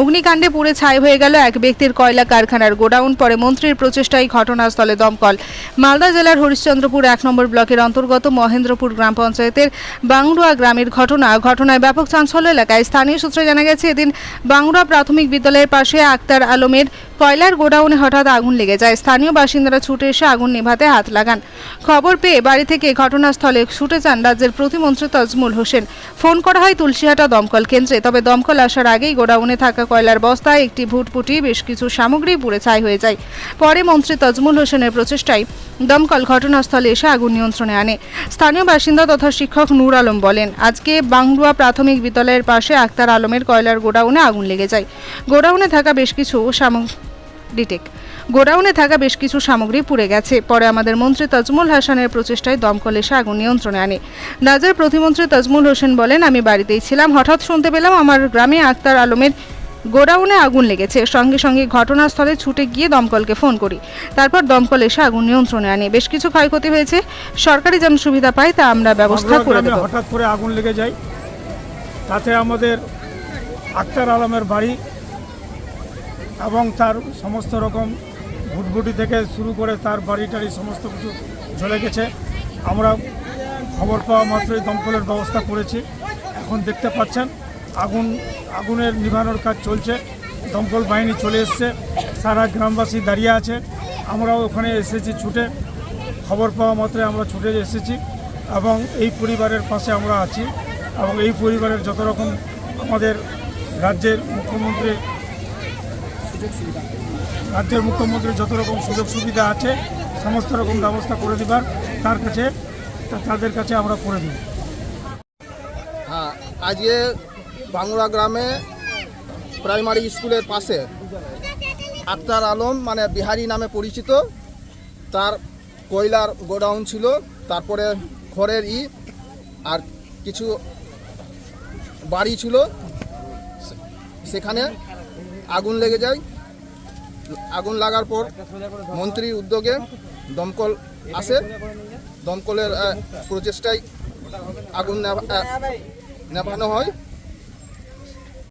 অগ্নিকাণ্ডে পুড়ে ছাই হয়ে গেল এক ব্যক্তির কয়লা কারখানার গোডাউন। পরে মন্ত্রীর প্রচেষ্টায় ঘটনাস্থলে দমকল। মালদা জেলার হরিশ্চন্দ্রপুর এক নম্বর ব্লকের অন্তর্গত মহেন্দ্রপুর গ্রাম পঞ্চায়েতের বাংরুয়া গ্রামের ঘটনা। ঘটনায় ব্যাপক চাঞ্চল্য এলাকায় স্থানীয় সূত্রে জানা গেছে, এদিন বাংরুয়া প্রাথমিক বিদ্যালয়ের পাশে আক্তার আলমের কয়লার গোডাউনে হঠাৎ আগুন লেগে যায়। স্থানীয় বাসিন্দারা ছুটে এসে আগুন নেভাতে হাত লাগান। খবর পেয়ে বাড়ি থেকে ঘটনাস্থলে ছুটে যান রাজ্যের প্রতিমন্ত্রী তজমুল হোসেন। ফোন করা হয় তুলসীহাটা দমকল কেন্দ্রে, তবে দমকল আসার আগেই গোডাউনে থাকা কয়লার বস্তায় একটি ভুটপুটি, বেশ কিছু সামগ্রী পুড়ে ছাই হয়ে যায়। পরে মন্ত্রী তজমুল হোসেনের প্রচেষ্টায় দমকল ঘটনাস্থলে এসে আগুন নিয়ন্ত্রণে আনে। স্থানীয় বাসিন্দা তথা শিক্ষক নূর আলম বলেন, আজকে বাংলুয়া প্রাথমিক বিদ্যালয়ের পাশে আক্তার আলমের কয়লার গোডাউনে আগুন লেগে যায়। গোডাউনে থাকা বেশ কিছু সামগ্রী ডিটেক, গোডাউনে থাকা বেশ কিছু সামগ্রী পুড়ে গেছে। পরে আমাদের মন্ত্রী তাজমুল হাসানের প্রচেষ্টায় দমকল এসে আগুন নিয়ন্ত্রণে আনে। রাজ্যের প্রতিমন্ত্রী তাজমুল হোসেন বলেন, আমি বাড়িতেই ছিলাম। হঠাৎ শুনতে পেলাম আমার গ্রামে আক্তার আলমের গোডাউনে আগুন লেগেছে। সঙ্গে সঙ্গে ঘটনাস্থলে ছুটে গিয়ে দমকলকে ফোন করি। তারপর দমকল এসে আগুন নিয়ন্ত্রণে আনে। বেশ কিছু ক্ষয়ক্ষতি হয়েছে। সরকারি যেন সুবিধা পায় তা আমরা ব্যবস্থা করে দেবো। হঠাৎ করে আগুন লেগে যায়। তাতে আমাদের আক্তার আলমের বাড়ি এবং তার সমস্ত রকম ভুটভুটি থেকে শুরু করে তার বাড়ি টাড়ি সমস্ত কিছু জ্বলে গেছে। আমরা খবর পাওয়া মাত্রই দমকলের ব্যবস্থা করেছি। এখন দেখতে পাচ্ছেন আগুন, আগুনের নিভানোর কাজ চলছে। দমকল বাহিনী চলে এসছে। সারা গ্রামবাসী দাঁড়িয়ে আছে। আমরাও ওখানে এসেছি ছুটে। খবর পাওয়া মাত্রে আমরা ছুটে এসেছি এবং এই পরিবারের পাশে আমরা আছি এবং এই পরিবারের যত রকম আমাদের রাজ্যের মুখ্যমন্ত্রী, রাজ্যের মুখ্যমন্ত্রীর যত রকম সুযোগ সুবিধা আছে, সমস্ত রকম ব্যবস্থা করে দিবার তার কাছে, তাদের কাছে আমরা করে দিই হ্যাঁ আজকে বাংলা গ্রামে প্রাইমারি স্কুলের পাশে আক্তার আলম মানে বিহারি নামে পরিচিত। তার কয়লার গোডাউন ছিল, তারপরে খড়ের ই আর কিছু বাড়ি ছিল। সেখানে আগুন লেগে যায়। আগুন লাগার পর মন্ত্রীর উদ্যোগে দমকল আসে। দমকলের প্রচেষ্টায় আগুন নেভা- নেভানো হয়।